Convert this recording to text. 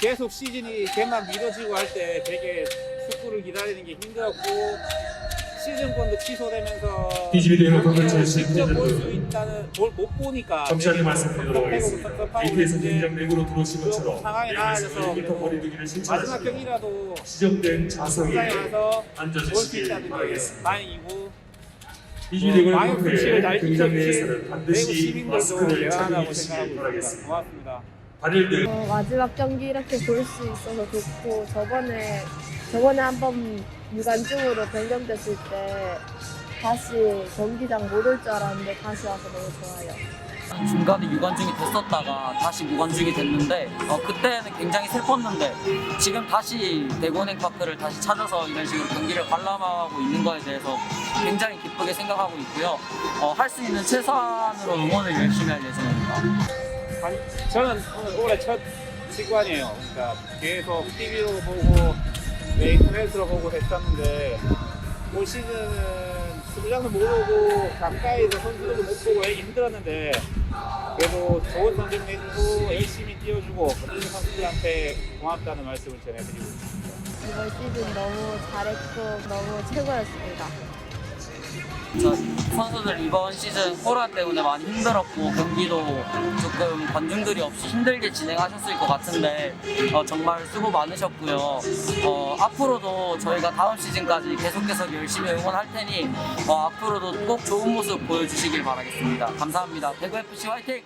계속 시즌이 개만 미뤄지고 할 때 되게 축구를 기다리는 게 힘들었고 시즌권도 취소되면서 직접 볼 수 있다는 뭘못 보니까 정시하게 말씀드리도록 하겠습니다. AT에서 이제 경기장 내부로 들어오신 것처럼 상황이 내부에서 나아져서 1m 거리두기를 마지막 경기라도 지정된 좌석에 볼수 앉아주시길 바라겠습니다. 다행이고 대회를 많은 조치를 잘 지켜주신 반드시 시민들도 주시길 생각하고. 있습니다. 고맙습니다. 발열들 어, 마지막 경기 이렇게 볼 수 있어서 좋고 저번에 저번에 한 번 무관중으로 변경됐을 때 다시 경기장 못 올 줄 알았는데 다시 와서 너무 좋아요. 중간에 유관중이 됐었다가 다시 무관중이 됐는데 어, 그때는 굉장히 슬펐는데 지금 다시 대구은행파크를 다시 찾아서 이런 식으로 경기를 관람하고 있는 거에 대해서 굉장히 기쁘게 생각하고 있고요. 어, 할 수 있는 최선으로 응원을 열심히 할 예정입니다. 아니, 저는 올해 첫 직관이에요. 그러니까 계속 TV로 보고 네, 인터넷으로 보고 했었는데 올 시즌은 수비장도 못 오고 가까이서 선수들도 못 보고 하기 힘들었는데 그래도 좋은 성적 내주고 열심히 뛰어주고 모든 선수들한테 고맙다는 말씀을 전해드리고 있습니다. 이번 시즌 너무 잘했고 너무 최고였습니다. 저 선수들 이번 시즌 코로나 때문에 많이 힘들었고 경기도 조금 관중들이 없이 힘들게 진행하셨을 것 같은데 어, 정말 수고 많으셨고요. 어, 앞으로도 저희가 다음 시즌까지 계속해서 열심히 응원할 테니 어, 앞으로도 꼭 좋은 모습 보여주시길 바라겠습니다. 감사합니다. 대구 FC 화이팅!